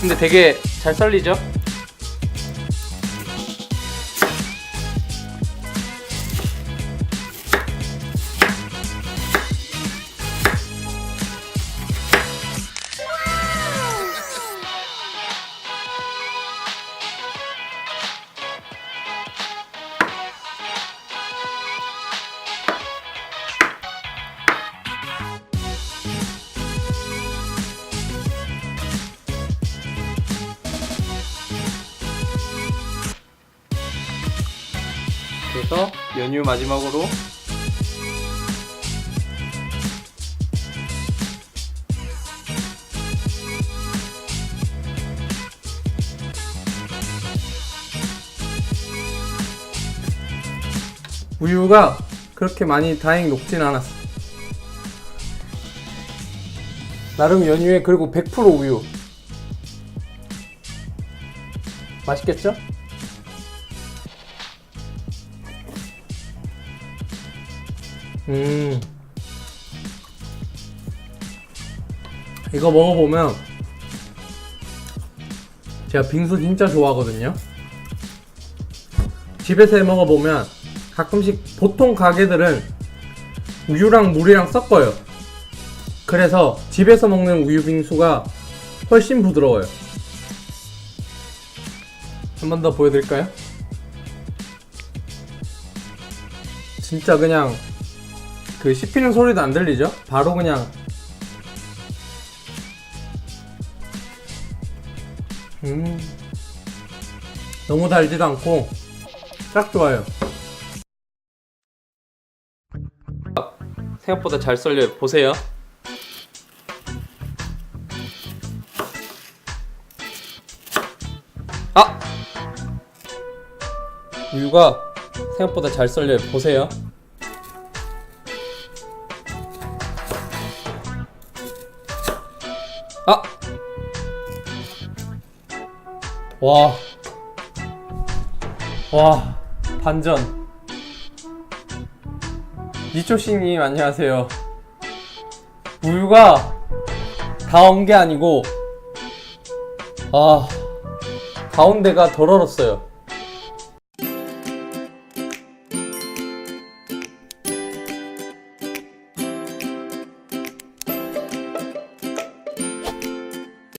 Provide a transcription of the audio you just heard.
근데 되게 잘 썰리죠? 그래서 연유 마지막으로 우유가 그렇게 많이 다행히 녹진 않았어. 나름 연유에 그리고 100% 우유. 맛있겠죠? 음. 이거 먹어보면 제가 빙수 진짜 좋아하거든요. 집에서 해 먹어보면 가끔씩 보통 가게들은 우유랑 물이랑 섞어요. 그래서 집에서 먹는 우유 빙수가 훨씬 부드러워요. 한 번 더 보여드릴까요? 진짜 그냥 그 씹히는 소리도 안 들리죠? 바로 그냥. 음. 너무 달지도 않고 딱 좋아요. 생각보다 잘 썰려요 보세요. 아! 우유가 생각보다 잘 썰려요 보세요 아! 와. 와. 반전. 이초씨님, 안녕하세요. 우유가 다 온 게 아니고, 아, 가운데가 덜 얼었어요.